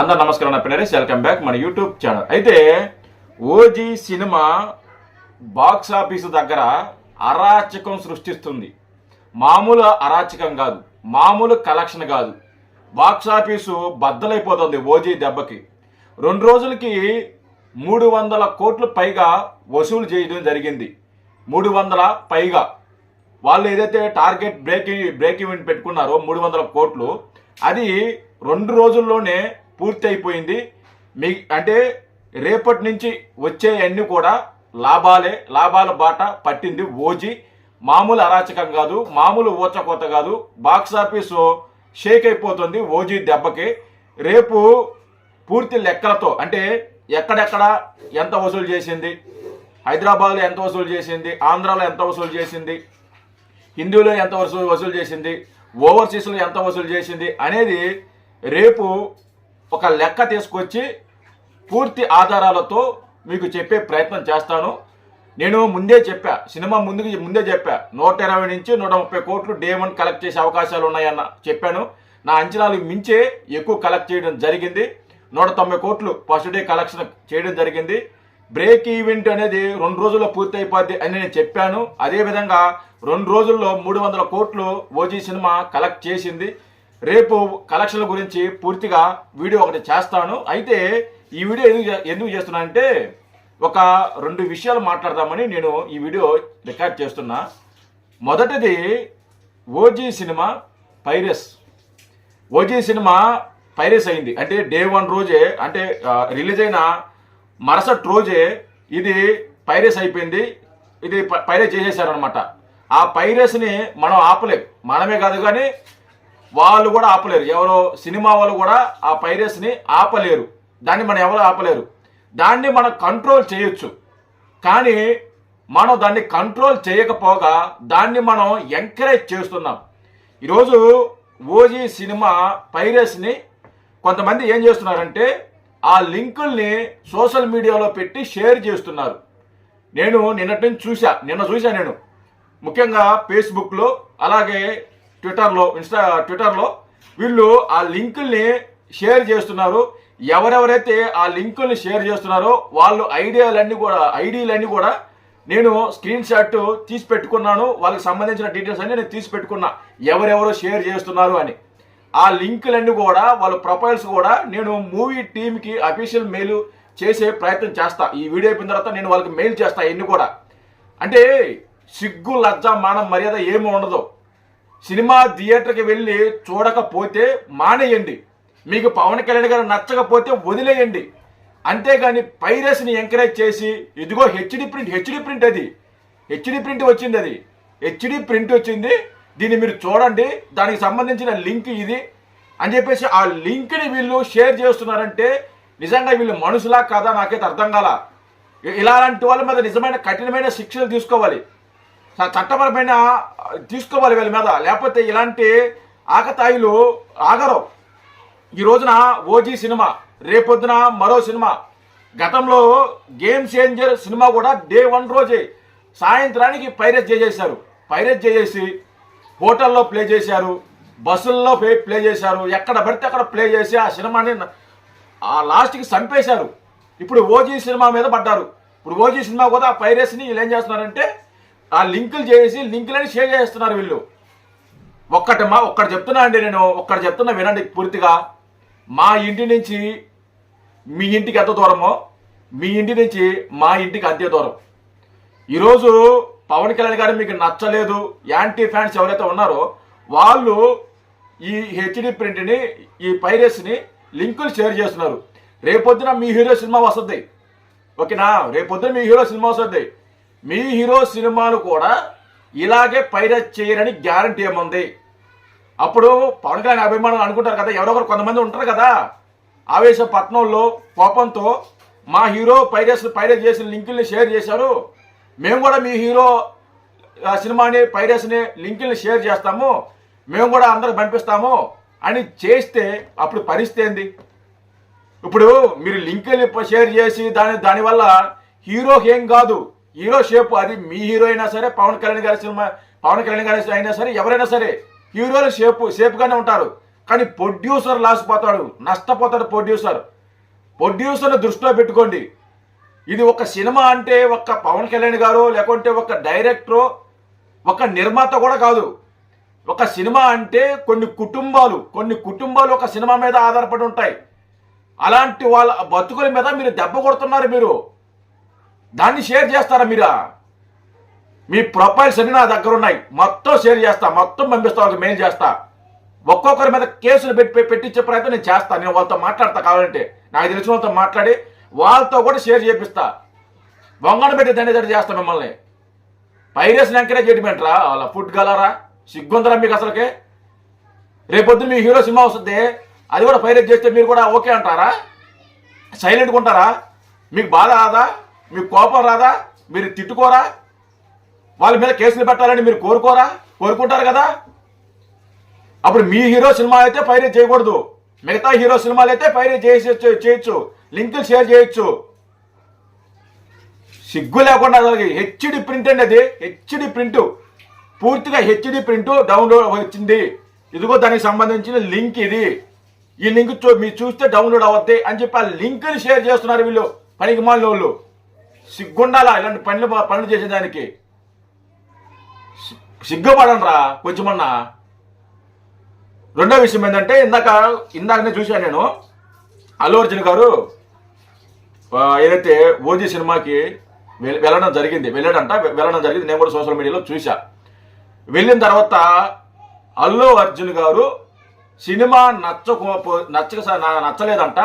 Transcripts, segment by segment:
అందరు నమస్కారం నా పిల్లరే వెల్కమ్ బ్యాక్ మన యూట్యూబ్ ఛానల్ అయితే ఓజీ సినిమా బాక్స్ ఆఫీసు దగ్గర అరాచకం సృష్టిస్తుంది. మామూలు అరాచకం కాదు మామూలు కలెక్షన్ కాదు. బాక్స్ ఆఫీసు బద్దలైపోతుంది ఓజీ దెబ్బకి. రెండు రోజులకి మూడు వందల కోట్లు పైగా వసూలు చేయడం జరిగింది. మూడు వందల పైగా. వాళ్ళు ఏదైతే టార్గెట్ బ్రేక్ బ్రేక్ ఈవెంట్ పెట్టుకున్నారో మూడు వందల కోట్లు అది రెండు రోజుల్లోనే పూర్తి అయిపోయింది మీ అంటే రేపటి నుంచి వచ్చే అన్ని కూడా లాభాలే లాభాల బాట పట్టింది ఓజీ. మామూలు అరాచకం కాదు మామూలు ఊచకోత కాదు. బాక్స్ ఆఫీసు షేక్ అయిపోతుంది ఓజీ దెబ్బకి. రేపు పూర్తి లెక్కలతో అంటే ఎక్కడెక్కడ ఎంత వసూలు చేసింది హైదరాబాద్లో ఎంత వసూలు చేసింది ఆంధ్రాలో ఎంత వసూలు చేసింది హిందీలో ఎంత వసూలు వసూలు చేసింది ఓవర్సీస్లో ఎంత వసూలు చేసింది అనేది రేపు ఒక లెక్క తీసుకొచ్చి పూర్తి ఆధారాలతో మీకు చెప్పే ప్రయత్నం చేస్తాను. నేను ముందే చెప్పా సినిమా ముందుకు ముందే చెప్పా నూట ఇరవై నుంచి నూట ముప్పై కోట్లు డే వన్ కలెక్ట్ చేసే అవకాశాలు ఉన్నాయన్న చెప్పాను. నా అంచనాలు మించే ఎక్కువ కలెక్ట్ చేయడం జరిగింది. నూట తొంభై కోట్లు ఫస్ట్ డే కలెక్షన్ చేయడం జరిగింది. బ్రేక్ ఈవెంట్ అనేది రెండు రోజుల్లో పూర్తి అయిపోద్ది అని నేను చెప్పాను. అదేవిధంగా రెండు రోజుల్లో మూడు వందల కోట్లు ఓజీ సినిమా కలెక్ట్ చేసింది. రేపు కలెక్షన్ల గురించి పూర్తిగా వీడియో ఒకటి చేస్తాను. అయితే ఈ వీడియో ఎందుకు ఎందుకు చేస్తున్నానంటే ఒక రెండు విషయాలు మాట్లాడదామని నేను ఈ వీడియో రికార్డ్ చేస్తున్నా. మొదటిది OG cinema piracy. OG cinema piracy అయింది. అంటే డే వన్ రోజే అంటే రిలీజ్ అయిన మరుసటి రోజే ఇది పైరస్ అయిపోయింది. ఇది పైరస్ చేసేసారనమాట ఆ పైరస్ని మనం ఆపలేం. మనమే కాదు కానీ వాళ్ళు కూడా ఆపలేరు. ఎవరో సినిమా వాళ్ళు కూడా ఆ పైరస్ని ఆపలేరు. దాన్ని మనం ఎవరు ఆపలేరు? దాన్ని మనం కంట్రోల్ చేయొచ్చు. కానీ మనం దాన్ని కంట్రోల్ చేయకపోగా దాన్ని మనం ఎంకరేజ్ చేస్తున్నాం. ఈరోజు ఓజీ సినిమా పైరస్ని కొంతమంది ఏం చేస్తున్నారంటే ఆ లింకుల్ని సోషల్ మీడియాలో పెట్టి షేర్ చేస్తున్నారు. నేను నిన్నటి నుంచి చూసా నిన్న చూసా నేను. ముఖ్యంగా ఫేస్బుక్లో అలాగే ట్విట్టర్లో ఇన్స్టా ట్విట్టర్లో వీళ్ళు ఆ లింకుల్ని షేర్ చేస్తున్నారు. ఎవరెవరైతే ఆ లింకుల్ని షేర్ చేస్తున్నారో వాళ్ళు ఐడియాలన్నీ కూడా ఐడీలన్నీ కూడా నేను స్క్రీన్ షాట్ తీసి పెట్టుకున్నాను. వాళ్ళకి సంబంధించిన డీటెయిల్స్ అన్ని నేను తీసి పెట్టుకున్నా. ఎవరెవరు షేర్ చేస్తున్నారు అని. ఆ లింకులన్నీ కూడా వాళ్ళ ప్రొఫైల్స్ కూడా నేను మూవీ టీంకి అఫీషియల్ మెయిల్ చేసే ప్రయత్నం చేస్తా. ఈ వీడియో అయిపోయిన తర్వాత నేను వాళ్ళకి మెయిల్ చేస్తా ఎన్ని కూడా. అంటే సిగ్గు లజ్జ మానం మర్యాద ఏమి ఉండదు. సినిమా థియేటర్కి వెళ్ళి చూడకపోతే మానేయండి. మీకు పవన్ కళ్యాణ్ గారు నచ్చకపోతే వదిలేయండి. అంతేగాని పైరస్ని ఎంకరేజ్ చేసి ఇదిగో హెచ్డి ప్రింట్ హెచ్డి ప్రింట్ అది. హెచ్డి ప్రింట్ వచ్చింది అది. హెచ్డి ప్రింట్ వచ్చింది. దీన్ని మీరు చూడండి. దానికి సంబంధించిన లింక్ ఇది. అని చెప్పేసి ఆ లింక్ని వీళ్ళు షేర్ చేస్తున్నారంటే నిజంగా వీళ్ళు మనుషులా కాదా నాకైతే అర్థం కాల. ఇలాంటి వాళ్ళ మీద నిజమైన కఠినమైన శిక్షలు తీసుకోవాలి. చట్టపరమైన తీసుకోవాలి వీళ్ళ మీద. లేకపోతే ఇలాంటి ఆకతాయిలు ఆగరు. ఈ రోజున ఓజీ సినిమా రేపొద్దున మరో సినిమా. గతంలో గేమ్ చేంజర్ సినిమా కూడా డే వన్ రోజే సాయంత్రానికి పైరస్ చేసేశారు. పైరస్ చేసేసి హోటల్లో ప్లే చేశారు. బస్సుల్లో ప్లే చేశారు. ఎక్కడ పడితే అక్కడ ప్లే చేసి ఆ సినిమాని ఆ లాస్ట్కి చంపేశారు. ఇప్పుడు ఓజీ సినిమా మీద పడ్డారు. ఇప్పుడు ఓజీ సినిమా కూడా ఆ పైరస్ని వీళ్ళు ఏం చేస్తున్నారంటే ఆ లింకులు చేసి లింకులని షేర్ చేస్తున్నారు వీళ్ళు. ఒక్కటి మా ఒక్కటి చెప్తున్నా అండి నేను ఒక్కటి చెప్తున్నా వినండి పూర్తిగా. మా ఇంటి నుంచి మీ ఇంటికి ఎంత దూరమో మీ ఇంటి నుంచి మా ఇంటికి అంతే దూరం. ఈరోజు పవన్ కళ్యాణ్ గారు మీకు నచ్చలేదు యాంటీ ఫ్యాన్స్ ఎవరైతే ఉన్నారో వాళ్ళు ఈ హెచ్డి ప్రింట్ని ఈ పైరస్ని లింకులు షేర్ చేస్తున్నారు. రేపొద్దున మీ హీరో సినిమా వస్తుంది. ఓకేనా? రేపొద్దున మీ హీరో సినిమా వస్తుంది. మీ హీరో సినిమాను కూడా ఇలాగే పైరస్ చేయరని గ్యారంటీ ఏముంది? అప్పుడు పవన్ కళ్యాణ్ అభిమానులు అనుకుంటారు కదా ఎవరొకరు కొంతమంది ఉంటారు కదా. ఆవేశ పట్నంలో కోపంతో మా హీరో పైరస్ పైరస్ చేసిన లింకుల్ని షేర్ చేశారు. మేము కూడా మీ హీరో సినిమాని పైరస్ని లింకుల్ని షేర్ చేస్తాము. మేము కూడా అందరికి పంపిస్తాము అని చేస్తే అప్పుడు పరిస్థితి ఏంది? ఇప్పుడు మీరు లింకుల్ని షేర్ చేసి దాని దానివల్ల హీరోకి ఏం కాదు. హీరో షేప్ అది మీ హీరో అయినా సరే పవన్ కళ్యాణ్ గారి సినిమా పవన్ కళ్యాణ్ గారి అయినా సరే ఎవరైనా సరే హీరోలు షేప్ షేప్గానే ఉంటారు. కానీ ప్రొడ్యూసర్ లాసిపోతాడు నష్టపోతాడు ప్రొడ్యూసర్. ప్రొడ్యూసర్ని దృష్టిలో పెట్టుకోండి. ఇది ఒక సినిమా అంటే ఒక పవన్ కళ్యాణ్ గారు లేకుంటే ఒక డైరెక్టరో ఒక నిర్మాత కూడా కాదు. ఒక సినిమా అంటే కొన్ని కుటుంబాలు కొన్ని కుటుంబాలు ఒక సినిమా మీద ఆధారపడి ఉంటాయి. అలాంటి వాళ్ళ బతుకుల మీద మీరు దెబ్బ కొడుతున్నారు మీరు. దాన్ని షేర్ చేస్తారా మీరా? మీ ప్రొఫైల్స్ అన్ని నా దగ్గర ఉన్నాయి. మొత్తం షేర్ చేస్తా మొత్తం పంపిస్తా వాళ్ళకి మెయిల్ చేస్తా. ఒక్కొక్కరి మీద కేసులు పెట్టి పెట్టించే ప్రయత్నం నేను చేస్తా. నేను వాళ్ళతో మాట్లాడతా కావాలంటే. నాకు తెలిసిన వాళ్ళతో మాట్లాడి వాళ్ళతో కూడా షేర్ చేపిస్తా. బొంగన పెట్టి దండేదడి చేస్తా మిమ్మల్ని. పైరస్ని ఎంకరేజ్ చేయటమేంట్రా? వాళ్ళ ఫుడ్ గలరా? సిగ్గుందరా మీకు అసలుకే? రేపొద్దు మీ హీరో సినిమా వస్తుంది. అది కూడా పైరేజ్ చేస్తే మీరు కూడా ఓకే అంటారా? సైలెంట్గా ఉంటారా? మీకు బాధ రాదా? మీకు కోపం రాదా? మీరు తిట్టుకోరా? వాళ్ళ మీద కేసులు పెట్టాలని మీరు కోరుకోరా? కోరుకుంటారు కదా? అప్పుడు మీ హీరో సినిమా అయితే పైరేట్ చేయకూడదు. మిగతా హీరో సినిమాలు అయితే పైరేట్ చేసి చేయొచ్చు. లింకులు షేర్ చేయొచ్చు. సిగ్గు లేకుండా హెచ్డి ప్రింట్ అండి అది. HD print. పూర్తిగా హెచ్డి ప్రింట్ డౌన్లోడ్ వచ్చింది. ఇదిగో దానికి సంబంధించిన లింక్ ఇది. ఈ లింక్ చూ మీరు చూస్తే డౌన్లోడ్ అవద్ది అని చెప్పి ఆ లింక్ని షేర్ చేస్తున్నారు వీళ్ళు. పనికి మాలిన వాళ్ళు. సిగ్గుండాలా? ఇలాంటి పనులు పనులు చేసేదానికి సి- కొంచెమన్నా? రెండో విషయం ఏంటంటే ఇందాక ఇందాకనే చూశాను నేను. అల్లు అర్జున్ గారు ఏదైతే ఓజీ సినిమాకి వెళ్ళడం జరిగింది వెళ్ళాడంట వెళ్ళడం జరిగింది నేను కూడా సోషల్ మీడియాలో చూశా. వెళ్ళిన తర్వాత అల్లు అర్జున్ గారు సినిమా నచ్చకపో నచ్చక నచ్చలేదంట.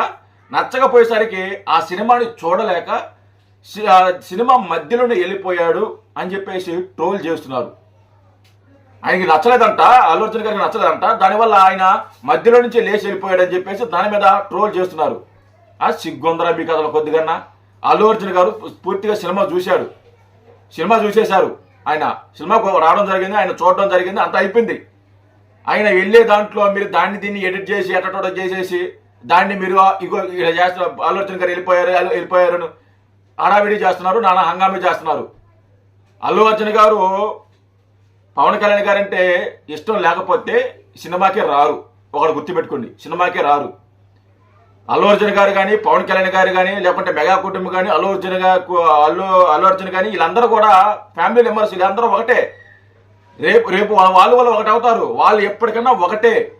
నచ్చకపోయేసరికి ఆ సినిమాని చూడలేక సినిమా మధ్యలోనే వెళ్ళిపోయాడు అని చెప్పేసి ట్రోల్ చేస్తున్నారు. ఆయనకి నచ్చలేదంట అల్లు అర్జున్ గారికి నచ్చలేదంట. దానివల్ల ఆయన మధ్యలో నుంచి లేచి వెళ్ళిపోయాడు అని చెప్పేసి దాని మీద ట్రోల్ చేస్తున్నారు. ఆ సిగ్గుందరా మీ కథలో కొద్దిగా అల్లు అర్జున్ గారు పూర్తిగా సినిమా చూశాడు. సినిమా చూసేశారు. ఆయన సినిమా రావడం జరిగింది ఆయన చూడడం జరిగింది అంత అయిపోయింది. ఆయన వెళ్ళే దాంట్లో మీరు దాన్ని దీన్ని ఎడిట్ చేసి ఎట్టటో చేసేసి దాన్ని మీరు ఇగో ఇలా చేస్తున్నారు అల్లు అర్జున్ గారు వెళ్ళిపోయారు వెళ్ళిపోయారు హడావిడి చేస్తున్నారు నానా హంగామీ చేస్తున్నారు. అల్లు అర్జున్ గారు పవన్ కళ్యాణ్ గారు అంటే ఇష్టం లేకపోతే సినిమాకే రారు. ఒకడు గుర్తుపెట్టుకోండి సినిమాకే రారు. అల్లు అర్జున్ గారు కానీ పవన్ కళ్యాణ్ గారు కానీ లేకుంటే మెగా కుటుంబం కానీ అల్లు అర్జున్ గారు అల్లు అల్లు అర్జున్ కానీ వీళ్ళందరూ కూడా ఫ్యామిలీ మెంబర్స్ వీళ్ళందరూ ఒకటే. రేపు రేపు వాళ్ళ వాళ్ళు వాళ్ళు ఒకటి అవుతారు. వాళ్ళు ఎప్పటికన్నా ఒకటే.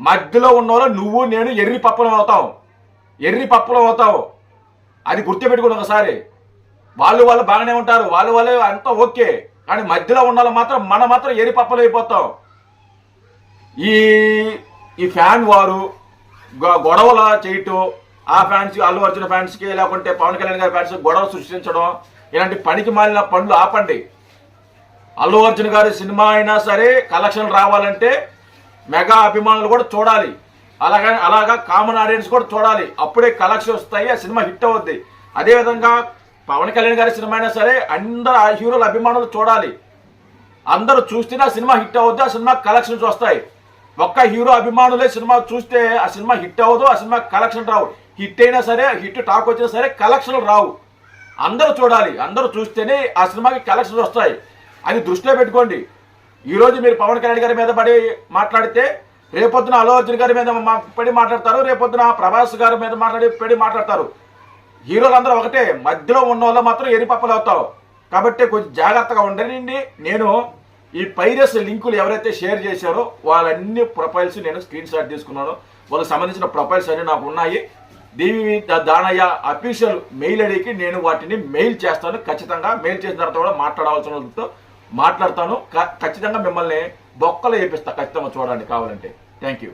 మధ్యలో ఉన్న వాళ్ళు నువ్వు నేను ఎర్రి పప్పలం అవుతాం. ఎర్రి పప్పలం అవుతావు. అది గుర్తుపెట్టుకుని ఒకసారి. వాళ్ళు వాళ్ళు బాగానే ఉంటారు. వాళ్ళు వాళ్ళు అంతా ఓకే. కానీ మధ్యలో ఉన్న వాళ్ళు మాత్రం మనం మాత్రం ఎరి పప్పలు అయిపోతాం. ఈ ఈ ఫ్యాన్ వారు గొ- గొడవల చేయటం ఆ ఫ్యాన్స్ అల్లు అర్జున్ ఫ్యాన్స్కి లేకుంటే పవన్ కళ్యాణ్ గారి ఫ్యాన్స్ గొడవ సృష్టించడం ఇలాంటి పనికి మాలిన పనులు ఆపండి. అల్లు అర్జున్ గారి సినిమా అయినా సరే కలెక్షన్ రావాలంటే మెగా అభిమానులు కూడా చూడాలి. అలాగా అలాగా కామన్ ఆడియన్స్ కూడా చూడాలి. అప్పుడే కలెక్షన్ వస్తాయి ఆ సినిమా హిట్ అవుద్ది. అదేవిధంగా పవన్ కళ్యాణ్ గారి సినిమా అయినా సరే అందరు ఆ హీరోల అభిమానులు చూడాలి. అందరూ చూస్తేనే ఆ సినిమా హిట్ అవుద్ది ఆ సినిమా కలెక్షన్స్ వస్తాయి. ఒక్క హీరో అభిమానులే సినిమా చూస్తే ఆ సినిమా హిట్ అవ్వదు ఆ సినిమా కలెక్షన్ రావు. హిట్ అయినా సరే హిట్ టాక్ వచ్చినా సరే కలెక్షన్లు రావు. అందరూ చూడాలి. అందరూ చూస్తేనే ఆ సినిమాకి కలెక్షన్స్ వస్తాయి. అది దృష్టిలో పెట్టుకోండి. ఈరోజు మీరు పవన్ కళ్యాణ్ గారి మీద పడి మాట్లాడితే రేపొద్దున ఆలోచన గారి మీద మా- పడి మాట్లాడతారు రేపొద్దున ప్రభాస్ గారి మీద మాట్లాడి పడి మాట్లాడతారు. హీరోలందరూ ఒకటే మధ్యలో ఉన్న వాళ్ళు మాత్రం ఎరిపప్పలు అవుతావు. కాబట్టి కొంచెం జాగ్రత్తగా ఉండండి నేను ఈ పైరస్ లింకులు ఎవరైతే షేర్ చేశారో వాళ్ళన్ని ప్రొఫైల్స్ నేను స్క్రీన్ షాట్ తీసుకున్నాను. వాళ్ళకి సంబంధించిన ప్రొఫైల్స్ అన్ని నాకు ఉన్నాయి. దేవి దానయ్య అఫీషియల్ మెయిల్ ఐడికి నేను వాటిని మెయిల్ చేస్తాను. ఖచ్చితంగా మెయిల్ చేసిన తర్వాత కూడా మాట్లాడవలసిన మాట్లాడతాను. క- ఖచ్చితంగా మిమ్మల్ని బొక్కలు వేపిస్తా ఖచ్చితంగా చూడండి కావాలంటే. Thank you